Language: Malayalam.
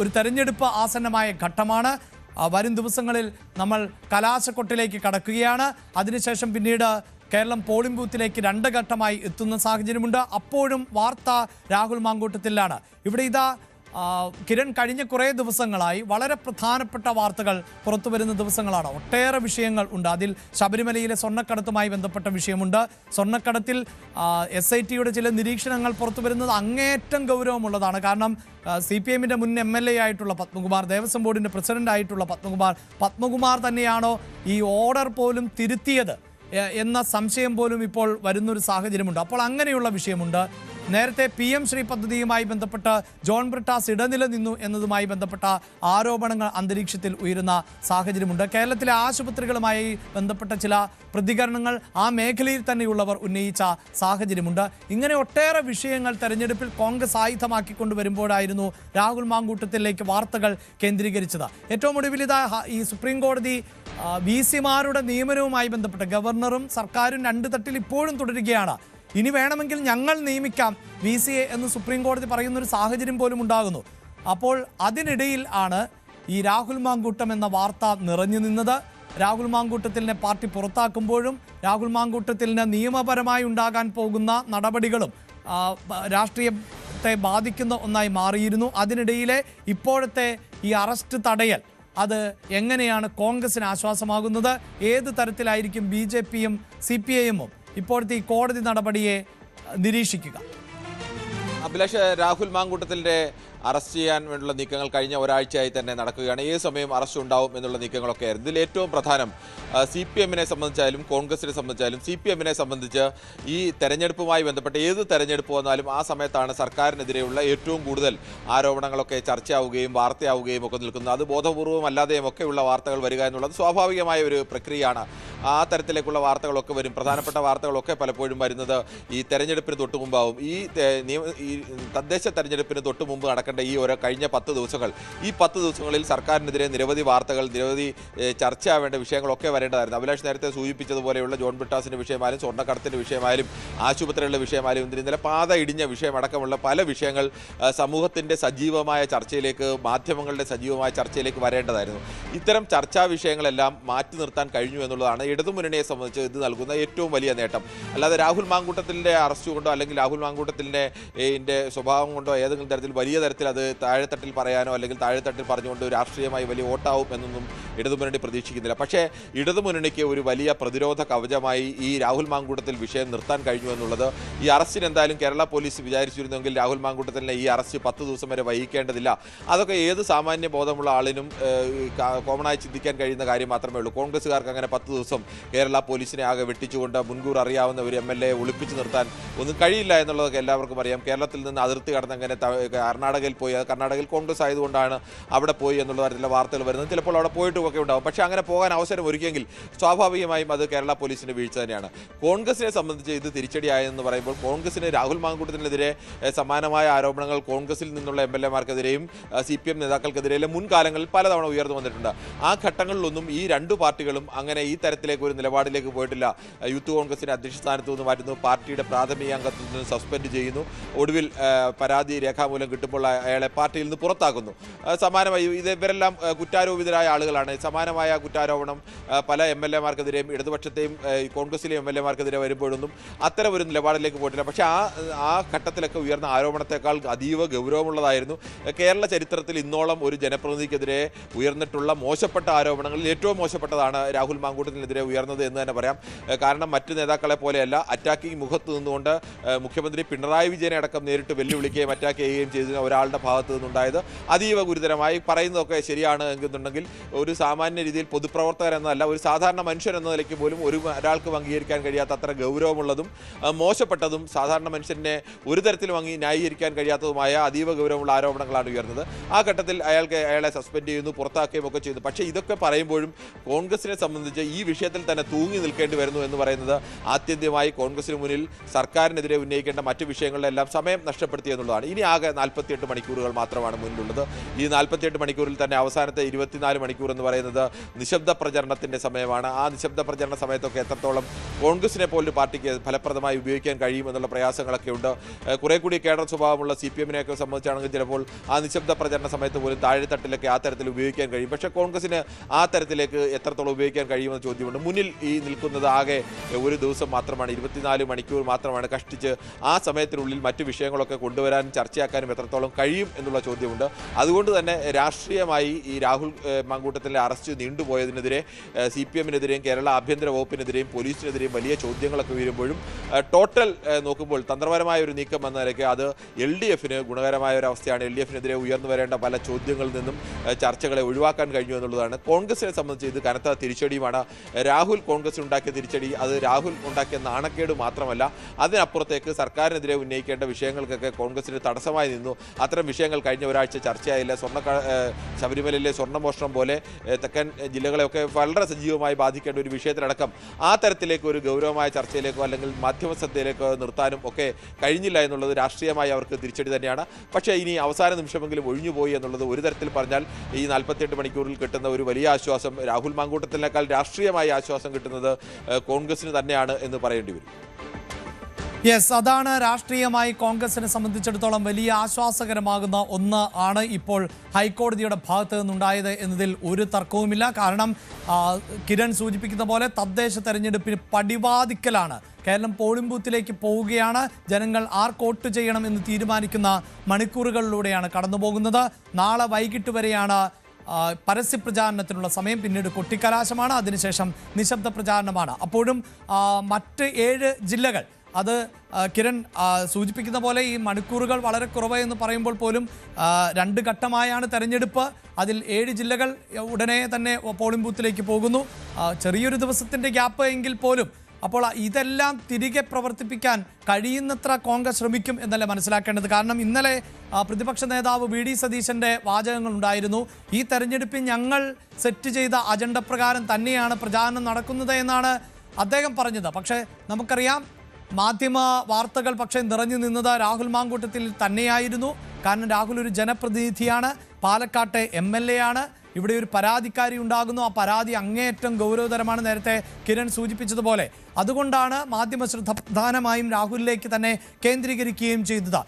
ഒരു തെരഞ്ഞെടുപ്പ് ആസന്നമായ ഘട്ടമാണ്. വരും ദിവസങ്ങളിൽ നമ്മൾ കലാശക്കൊട്ടിലേക്ക് കടക്കുകയാണ്. അതിനുശേഷം പിന്നീട് കേരളം പോളിംഗ് ബൂത്തിലേക്ക് രണ്ട് ഘട്ടമായി എത്തുന്ന സാഹചര്യമുണ്ട്. അപ്പോഴും വാർത്ത രാഹുൽ മാങ്കൂട്ടത്തിലാണ്. ഇവിടെ ഇതാ കിരൺ കഴിഞ്ഞ കുറേ ദിവസങ്ങളായി വളരെ പ്രധാനപ്പെട്ട വാർത്തകൾ പുറത്തു വരുന്ന ദിവസങ്ങളാണ്. ഒട്ടേറെ വിഷയങ്ങൾ ഉണ്ട്. അതിൽ ശബരിമലയിലെ സ്വർണക്കടത്തുമായി ബന്ധപ്പെട്ട വിഷയമുണ്ട്. സ്വർണക്കടത്തിൽ എസ് ഐ ടിയുടെ ചില നിരീക്ഷണങ്ങൾ പുറത്തു വരുന്നത് അങ്ങേയറ്റം ഗൗരവമുള്ളതാണ്. കാരണം സി പി എമ്മിന്റെ മുൻ എം എൽ എ ആയിട്ടുള്ള പത്മകുമാർ ദേവസ്വം ബോർഡിന്റെ പ്രസിഡന്റ് ആയിട്ടുള്ള പത്മകുമാർ പത്മകുമാർ തന്നെയാണോ ഈ ഓർഡർ പോലും തിരുത്തിയത്? എന്ന സംശയം പോലും ഇപ്പോൾ വരുന്നൊരു സാഹചര്യമുണ്ട്. അപ്പോൾ അങ്ങനെയുള്ള വിഷയമുണ്ട്. നേരത്തെ പി എം ശ്രീ പദ്ധതിയുമായി ബന്ധപ്പെട്ട് ജോൺ ബ്രിട്ടാസ് ഇടനില നിന്നു എന്നതുമായി ബന്ധപ്പെട്ട ആരോപണങ്ങൾ അന്തരീക്ഷത്തിൽ ഉയരുന്ന സാഹചര്യമുണ്ട്. കേരളത്തിലെ ആശുപത്രികളുമായി ബന്ധപ്പെട്ട ചില പ്രതികരണങ്ങൾ ആ മേഖലയിൽ തന്നെയുള്ളവർ ഉന്നയിച്ച സാഹചര്യമുണ്ട്. ഇങ്ങനെ ഒട്ടേറെ വിഷയങ്ങൾ തെരഞ്ഞെടുപ്പിൽ കോൺഗ്രസ് ആയുധമാക്കിക്കൊണ്ടുവരുമ്പോഴായിരുന്നു രാഹുൽ മാങ്കൂട്ടത്തിലേക്ക് വാർത്തകൾ കേന്ദ്രീകരിച്ചത്. ഏറ്റവും ഒടുവിൽ ഇതാ ഈ സുപ്രീം കോടതി വി സിമാരുടെ നിയമനവുമായി ബന്ധപ്പെട്ട് ഗവർണറും സർക്കാരും രണ്ട് തട്ടിൽ ഇപ്പോഴും തുടരുകയാണ്. ഇനി വേണമെങ്കിൽ ഞങ്ങൾ നിയമിക്കാം. വി സി എ എന്ന് സുപ്രീം കോടതി പറയുന്ന ഒരു സാഹചര്യം പോലും ഉണ്ടാകുന്നു. അപ്പോൾ അതിനിടയിൽ ആണ് ഈ രാഹുൽ മാങ്കൂട്ടം എന്ന വാർത്ത നിറഞ്ഞു നിന്നത്. രാഹുൽ മാങ്കൂട്ടത്തിലിനെ പാർട്ടി പുറത്താക്കുമ്പോഴും രാഹുൽ മാങ്കൂട്ടത്തിലിന് നിയമപരമായി ഉണ്ടാകാൻ പോകുന്ന നടപടികളും രാഷ്ട്രീയത്തെ ബാധിക്കുന്ന ഒന്നായി മാറിയിരുന്നു. അതിനിടയിലെ ഇപ്പോഴത്തെ ഈ അറസ്റ്റ് തടയൽ അത് എങ്ങനെയാണ് കോൺഗ്രസിന് ആശ്വാസമാകുന്നത്? ഏത് തരത്തിലായിരിക്കും ബി ജെ പിയും സി പി ഐ എമ്മും ഇപ്പോഴത്തെ ഈ കോടതി നടപടിയെ നിരീക്ഷിക്കുക. അഭിലാഷ് രാഹുൽ മാങ്കൂട്ടത്തിന്റെ അറസ്റ്റ് ചെയ്യാൻ വേണ്ടിയുള്ള നീക്കങ്ങൾ കഴിഞ്ഞ ഒരാഴ്ചയായി തന്നെ നടക്കുകയാണ്. ഏത് സമയം അറസ്റ്റ് ഉണ്ടാവും എന്നുള്ള നീക്കങ്ങളൊക്കെ ആയിരുന്നു. ഇതിൽ ഏറ്റവും പ്രധാനം സി പി എമ്മിനെ സംബന്ധിച്ചാലും കോൺഗ്രസിനെ സംബന്ധിച്ചാലും സി പി എമ്മിനെ സംബന്ധിച്ച് ഈ തെരഞ്ഞെടുപ്പുമായി ബന്ധപ്പെട്ട് ഏത് തെരഞ്ഞെടുപ്പ് വന്നാലും ആ സമയത്താണ് സർക്കാരിനെതിരെയുള്ള ഏറ്റവും കൂടുതൽ ആരോപണങ്ങളൊക്കെ ചർച്ചയാവുകയും വാർത്തയാവുകയും ഒക്കെ നിൽക്കുന്നത്. അത് ബോധപൂർവം അല്ലാതെയും ഒക്കെയുള്ള വാർത്തകൾ വരിക എന്നുള്ളത് സ്വാഭാവികമായ ഒരു പ്രക്രിയയാണ്. ആ തരത്തിലേക്കുള്ള വാർത്തകളൊക്കെ വരും. പ്രധാനപ്പെട്ട വാർത്തകളൊക്കെ പലപ്പോഴും വരുന്നത് ഈ തെരഞ്ഞെടുപ്പിന് തൊട്ട് മുമ്പാവും ഈ തദ്ദേശ തെരഞ്ഞെടുപ്പിന് തൊട്ട് മുമ്പ് നടക്കേണ്ട ഈ ഓരോ കഴിഞ്ഞ പത്ത് ദിവസങ്ങൾ. ഈ പത്ത് ദിവസങ്ങളിൽ സർക്കാരിനെതിരെ നിരവധി വാർത്തകൾ നിരവധി ചർച്ചയാവേണ്ട വിഷയങ്ങളൊക്കെ വരേണ്ടതായിരുന്നു. അഭിലാഷ് നേരത്തെ സൂചിപ്പിച്ചതുപോലെയുള്ള ജോൺ ബിട്ടാസിന്റെ വിഷയമായാലും സ്വർണക്കടത്തിന്റെ വിഷയമായാലും ആശുപത്രികളുടെ വിഷയമായാലും ഇതിന് ഇന്നലെ പാത ഇടിഞ്ഞ വിഷയമടക്കമുള്ള പല വിഷയങ്ങൾ സമൂഹത്തിന്റെ സജീവമായ ചർച്ചയിലേക്ക് മാധ്യമങ്ങളുടെ സജീവമായ ചർച്ചയിലേക്ക് വരേണ്ടതായിരുന്നു. ഇത്തരം ചർച്ചാ വിഷയങ്ങളെല്ലാം മാറ്റി നിർത്താൻ കഴിഞ്ഞു എന്നുള്ളതാണ് ഇടതുമുന്നണിയെ സംബന്ധിച്ച് ഇത് നൽകുന്ന ഏറ്റവും വലിയ നേട്ടം. അല്ലാതെ രാഹുൽ മാങ്കൂട്ടത്തിന്റെ അറസ്റ്റ് കൊണ്ടോ അല്ലെങ്കിൽ രാഹുൽ മാങ്കൂട്ടത്തിന്റെ ഇതിന്റെ സ്വഭാവം കൊണ്ടോ ഏതെങ്കിലും തരത്തിൽ വലിയ തരത്തിൽ അത് താഴെത്തട്ടിൽ പറയാനോ അല്ലെങ്കിൽ താഴെത്തട്ടിൽ പറഞ്ഞുകൊണ്ട് രാഷ്ട്രീയമായി വലിയ വോട്ടാവും എന്നൊന്നും ഇടതുമുന്നണി പ്രതീക്ഷിക്കുന്നില്ല. പക്ഷേ ഇടതുമുന്നണിക്ക് ഒരു വലിയ പ്രതിരോധ കവചമായി ഈ രാഹുൽ മാങ്കൂട്ടത്തിൽ വിഷയം നിർത്താൻ കഴിഞ്ഞു എന്നുള്ളത് ഈ അറസ്റ്റിന് എന്തായാലും കേരള പോലീസ് വിചാരിച്ചിരുന്നെങ്കിൽ രാഹുൽ മാങ്കൂട്ടത്തിനെ ഈ അറസ്റ്റ് പത്ത് ദിവസം വരെ വഹിക്കേണ്ടതില്ല അതൊക്കെ ഏത് സാമാന്യ ബോധമുള്ള ആളിനും കോമണായി ചിന്തിക്കാൻ കഴിയുന്ന കാര്യം മാത്രമേ ഉള്ളൂ. കോൺഗ്രസ്സുകാർക്ക് അങ്ങനെ പത്ത് ദിവസം കേരള പോലീസിനെ ആകെ വെട്ടിച്ചുകൊണ്ട് മുൻകൂർ അറിയാവുന്ന ഒരു എം എൽ എ നിർത്താൻ ഒന്നും കഴിയില്ല എന്നുള്ളതൊക്കെ എല്ലാവർക്കും അറിയാം. കേരളത്തിൽ നിന്ന് അതിർത്തി കടന്നങ്ങനെ കർണാടക കർണാടകയിൽ പോയി. അത് കർണാടകയിൽ കോൺഗ്രസ് ആയതുകൊണ്ടാണ് അവിടെ പോയി എന്നുള്ള തരത്തിലുള്ള വാർത്തകൾ വരുന്നത്. ചിലപ്പോൾ അവിടെ പോയിട്ടുമൊക്കെ ഉണ്ടാവും. പക്ഷേ അങ്ങനെ പോകാൻ അവസരം ഒരുക്കിയെങ്കിൽ സ്വാഭാവികമായും അത് കേരള പോലീസിന്റെ വീഴ്ച തന്നെയാണ്. കോൺഗ്രസിനെ സംബന്ധിച്ച് ഇത് തിരിച്ചടിയായെന്ന് പറയുമ്പോൾ കോൺഗ്രസിന് രാഹുൽ മാങ്കൂട്ടത്തിനെതിരെ സമാനമായ ആരോപണങ്ങൾ കോൺഗ്രസിൽ നിന്നുള്ള എം എൽ എമാർക്കെതിരെയും സി പി എം നേതാക്കൾക്കെതിരെയും മുൻകാലങ്ങളിൽ പലതവണ ഉയർന്നു വന്നിട്ടുണ്ട്. ആ ഘട്ടങ്ങളിലൊന്നും ഈ രണ്ട് പാർട്ടികളും അങ്ങനെ ഈ തരത്തിലേക്ക് ഒരു നിലപാടിലേക്ക് പോയിട്ടില്ല. യൂത്ത് കോൺഗ്രസിനെ അധ്യക്ഷ സ്ഥാനത്ത് നിന്ന് മാറ്റുന്നു പാർട്ടിയുടെ പ്രാഥമിക അംഗത്വത്തിൽ നിന്ന് സസ്പെൻഡ് ചെയ്യുന്നു. ഒടുവിൽ പരാതി രേഖാമൂലം കിട്ടുമ്പോൾ അയാളെ പാർട്ടിയിൽ നിന്ന് പുറത്താക്കുന്നു. സമാനമായി ഇത് ഇവരെല്ലാം കുറ്റാരോപിതരായ ആളുകളാണ്. സമാനമായ കുറ്റാരോപണം പല എം എൽ എമാർക്കെതിരെയും ഇടതുപക്ഷത്തെയും കോൺഗ്രസിലെ എം എൽ എമാർക്കെതിരെ വരുമ്പോഴൊന്നും അത്തരം ഒരു നിലപാടിലേക്ക് പോയിട്ടില്ല. പക്ഷേ ആ ആ ഘട്ടത്തിലൊക്കെ ഉയർന്ന ആരോപണത്തെക്കാൾ അതീവ ഗൗരവമുള്ളതായിരുന്നു കേരള ചരിത്രത്തിൽ ഇന്നോളം ഒരു ജനപ്രതിനിധിക്കെതിരെ ഉയർന്നിട്ടുള്ള മോശപ്പെട്ട ആരോപണങ്ങളിൽ ഏറ്റവും മോശപ്പെട്ടതാണ് രാഹുൽ മാങ്കൂട്ടത്തിനെതിരെ ഉയർന്നത് എന്ന് തന്നെ പറയാം. കാരണം മറ്റ് നേതാക്കളെ പോലെയല്ല അറ്റാക്കിംഗ് മുഖത്ത് നിന്നുകൊണ്ട് മുഖ്യമന്ത്രി പിണറായി വിജയനെ അടക്കം നേരിട്ട് വെല്ലുവിളിക്കുകയും അറ്റാക്ക് ചെയ്യുകയും ചെയ്തതിന് ഒരാളുടെ ഭാഗത്തു നിന്നുണ്ടായത്. അതീവ ഗുരുതരമായി. പറയുന്നതൊക്കെ ശരിയാണ് എന്നുണ്ടെങ്കിൽ ഒരു സാമാന്യ രീതിയിൽ പൊതുപ്രവർത്തകർ എന്നല്ല ഒരു സാധാരണ മനുഷ്യൻ എന്ന നിലയ്ക്ക് പോലും ഒരു ഒരാൾക്കും അംഗീകരിക്കാൻ കഴിയാത്ത അത്ര ഗൗരവമുള്ളതും മോശപ്പെട്ടതും സാധാരണ മനുഷ്യനെ ഒരു തരത്തിലും അംഗീ ന്യായീകരിക്കാൻ കഴിയാത്തതുമായ അതീവ ഗൗരവമുള്ള ആരോപണങ്ങളാണ് ഉയർന്നത്. ആ ഘട്ടത്തിൽ അയാൾക്ക് അയാളെ സസ്പെൻഡ് ചെയ്യുന്നു പുറത്താക്കുകയും ഒക്കെ ചെയ്യുന്നു പക്ഷേ ഇതൊക്കെ പറയുമ്പോഴും കോൺഗ്രസിനെ സംബന്ധിച്ച് ഈ വിഷയത്തിൽ തന്നെ തൂങ്ങി നിൽക്കേണ്ടി വരുന്നു എന്ന് പറയുന്നത് ആത്യന്തികമായി കോൺഗ്രസിന് മുന്നിൽ സർക്കാരിനെതിരെ ഉന്നയിക്കേണ്ട മറ്റു വിഷയങ്ങളിലെല്ലാം സമയം നഷ്ടപ്പെടുത്തി എന്നുള്ളതാണ്. ഇനി ആകെ നാൽപ്പത്തിയെട്ട് മണിക്കൂർ. മണിക്കൂറുകൾ മാത്രമാണ് മുന്നിലുള്ളത് ഈ നാൽപ്പത്തിയെട്ട് മണിക്കൂറിൽ തന്നെ അവസാനത്തെ ഇരുപത്തിനാല് മണിക്കൂർ എന്ന് പറയുന്നത് നിശബ്ദ പ്രചരണത്തിന്റെ സമയമാണ്. ആ നിശബ്ദ പ്രചരണ സമയത്തൊക്കെ എത്രത്തോളം കോൺഗ്രസിനെ പോലൊരു പാർട്ടിക്ക് ഫലപ്രദമായി ഉപയോഗിക്കാൻ കഴിയുമെന്നുള്ള പ്രയാസങ്ങളൊക്കെ ഉണ്ട്. കുറേ കൂടി കേഡർ സ്വഭാവമുള്ള സി പി എമ്മിനെയൊക്കെ സംബന്ധിച്ചാണെങ്കിൽ ചിലപ്പോൾ ആ നിശബ്ദ പ്രചരണ സമയത്ത് പോലും താഴെത്തട്ടിലൊക്കെ ആ തരത്തിൽ ഉപയോഗിക്കാൻ കഴിയും. പക്ഷേ കോൺഗ്രസിന് ആ തരത്തിലേക്ക് എത്രത്തോളം ഉപയോഗിക്കാൻ കഴിയുമെന്ന ചോദ്യമുണ്ട്. മുന്നിൽ ഈ നിൽക്കുന്നത് ആകെ ഒരു ദിവസം മാത്രമാണ് ഇരുപത്തിനാല് മണിക്കൂർ മാത്രമാണ് കഷ്ടിച്ച് ആ സമയത്തിനുള്ളിൽ മറ്റു വിഷയങ്ങളൊക്കെ കൊണ്ടുവരാനും ചർച്ചയാക്കാനും എത്രത്തോളം കഴിയും എന്നുള്ള ചോദ്യമുണ്ട്. അതുകൊണ്ട് തന്നെ രാഷ്ട്രീയമായി ഈ രാഹുൽ മാങ്കൂട്ടത്തിലെ അറസ്റ്റ് നീണ്ടുപോയതിനെതിരെ സി പി എമ്മിനെതിരെയും കേരള ആഭ്യന്തര വകുപ്പിനെതിരെയും പോലീസിനെതിരെയും വലിയ ചോദ്യങ്ങളൊക്കെ വരുമ്പോഴും ടോട്ടൽ നോക്കുമ്പോൾ തന്ത്രപരമായ ഒരു നീക്കം എന്ന നിലയ്ക്ക് അത് എൽ ഡി എഫിന് ഗുണകരമായ ഒരു അവസ്ഥയാണ്. എൽ ഡി എഫിനെതിരെ ഉയർന്നു വരേണ്ട പല ചോദ്യങ്ങളിൽ നിന്നും ചർച്ചകളെ ഒഴിവാക്കാൻ കഴിഞ്ഞു എന്നുള്ളതാണ്. കോൺഗ്രസിനെ സംബന്ധിച്ച് ഇത് കനത്ത തിരിച്ചടിയുമാണ്. രാഹുൽ കോൺഗ്രസ് ഉണ്ടാക്കിയ തിരിച്ചടി അത് രാഹുൽ ഉണ്ടാക്കിയ നാണക്കേട് മാത്രമല്ല അതിനപ്പുറത്തേക്ക് സർക്കാരിനെതിരെ ഉന്നയിക്കേണ്ട വിഷയങ്ങൾക്കൊക്കെ കോൺഗ്രസിന് തടസ്സമായി നിന്നു. അത്തരം വിഷയങ്ങൾ കഴിഞ്ഞ ഒരാഴ്ച ചർച്ചയായില്ല. സ്വർണ ശബരിമലയിലെ സ്വർണമോഷണം പോലെ തെക്കൻ ജില്ലകളെയൊക്കെ വളരെ സജീവമായി ബാധിക്കേണ്ട ഒരു വിഷയത്തിലടക്കം ആ തരത്തിലേക്ക് ഒരു ഗൗരവമായ ചർച്ചയിലേക്കോ അല്ലെങ്കിൽ മാധ്യമ ശ്രദ്ധയിലേക്കോ നിർത്താനും ഒക്കെ കഴിഞ്ഞില്ല എന്നുള്ളത് രാഷ്ട്രീയമായി അവർക്ക് തിരിച്ചടി തന്നെയാണ്. പക്ഷേ ഇനി അവസാന നിമിഷമെങ്കിലും ഒഴിഞ്ഞുപോയി എന്നുള്ളത് ഒരു തരത്തിൽ പറഞ്ഞാൽ ഈ നാൽപ്പത്തിയെട്ട് മണിക്കൂറിൽ കിട്ടുന്ന ഒരു വലിയ ആശ്വാസം രാഹുൽ മാങ്കൂട്ടത്തിനേക്കാൾ രാഷ്ട്രീയമായ ആശ്വാസം കിട്ടുന്നത് കോൺഗ്രസിന് തന്നെയാണ് എന്ന് പറയേണ്ടി വരും. യെസ് അതാണ് രാഷ്ട്രീയമായി കോൺഗ്രസിനെ സംബന്ധിച്ചിടത്തോളം വലിയ ആശ്വാസകരമാകുന്ന ഒന്ന് ആണ് ഇപ്പോൾ ഹൈക്കോടതിയുടെ ഭാഗത്ത് നിന്നുണ്ടായത് എന്നതിൽ ഒരു തർക്കവുമില്ല. കാരണം കിരൺ സൂചിപ്പിക്കുന്ന പോലെ തദ്ദേശ തെരഞ്ഞെടുപ്പിന് പടിവാദിക്കലാണ് കേരളം പോളിംഗ് ബൂത്തിലേക്ക് പോവുകയാണ്. ജനങ്ങൾ ആർ വോട്ട് ചെയ്യണം എന്ന് തീരുമാനിക്കുന്ന മണിക്കൂറുകളിലൂടെയാണ് കടന്നു പോകുന്നത് നാളെ വൈകിട്ട് വരെയാണ് പരസ്യ പ്രചാരണത്തിനുള്ള സമയം. പിന്നീട് കൊട്ടിക്കലാശമാണ്. അതിനുശേഷം നിശബ്ദ പ്രചാരണമാണ്. അപ്പോഴും മറ്റ് ഏഴ് ജില്ലകൾ അത് കിരൺ സൂചിപ്പിക്കുന്ന പോലെ ഈ മണിക്കൂറുകൾ വളരെ കുറവ് എന്ന് പറയുമ്പോൾ പോലും രണ്ട് ഘട്ടമായാണ് തെരഞ്ഞെടുപ്പ്. അതിൽ ഏഴ് ജില്ലകൾ ഉടനെ തന്നെ പോളിംഗ് ബൂത്തിലേക്ക് പോകുന്നു. ചെറിയൊരു ദിവസത്തിന്റെ ഗ്യാപ്പ് എങ്കിൽ പോലും അപ്പോൾ ഇതെല്ലാം തിരികെ പ്രവർത്തിപ്പിക്കാൻ കഴിയുന്നത്ര കോൺഗ്രസ് ശ്രമിക്കും എന്നല്ലേ മനസ്സിലാക്കേണ്ടത്? കാരണം ഇന്നലെ പ്രതിപക്ഷ നേതാവ് വി ഡി സതീശന്റെ വാചകങ്ങൾ ഉണ്ടായിരുന്നു. ഈ തെരഞ്ഞെടുപ്പിൽ ഞങ്ങൾ സെറ്റ് ചെയ്ത അജണ്ട പ്രകാരം തന്നെയാണ് പ്രചാരണം നടക്കുന്നത് എന്നാണ് അദ്ദേഹം പറഞ്ഞത്. പക്ഷേ നമുക്കറിയാം മാധ്യമ വാർത്തകൾ പക്ഷേ നിറഞ്ഞു നിന്നത് രാഹുൽ മാങ്കൂട്ടത്തിൽ തന്നെയായിരുന്നു. കാരണം രാഹുൽ ഒരു ജനപ്രതിനിധിയാണ്. പാലക്കാട്ടെ എം എൽ എ ആണ്. ഇവിടെ ഒരു പരാതിക്കാരി ഉണ്ടാകുന്നു. ആ പരാതി അങ്ങേയറ്റം ഗൗരവതരമാണ് നേരത്തെ കിരൺ സൂചിപ്പിച്ചതുപോലെ. അതുകൊണ്ടാണ് മാധ്യമ ശ്രദ്ധ പ്രധാനമായും രാഹുലിലേക്ക് തന്നെ കേന്ദ്രീകരിക്കുകയും ചെയ്തത്.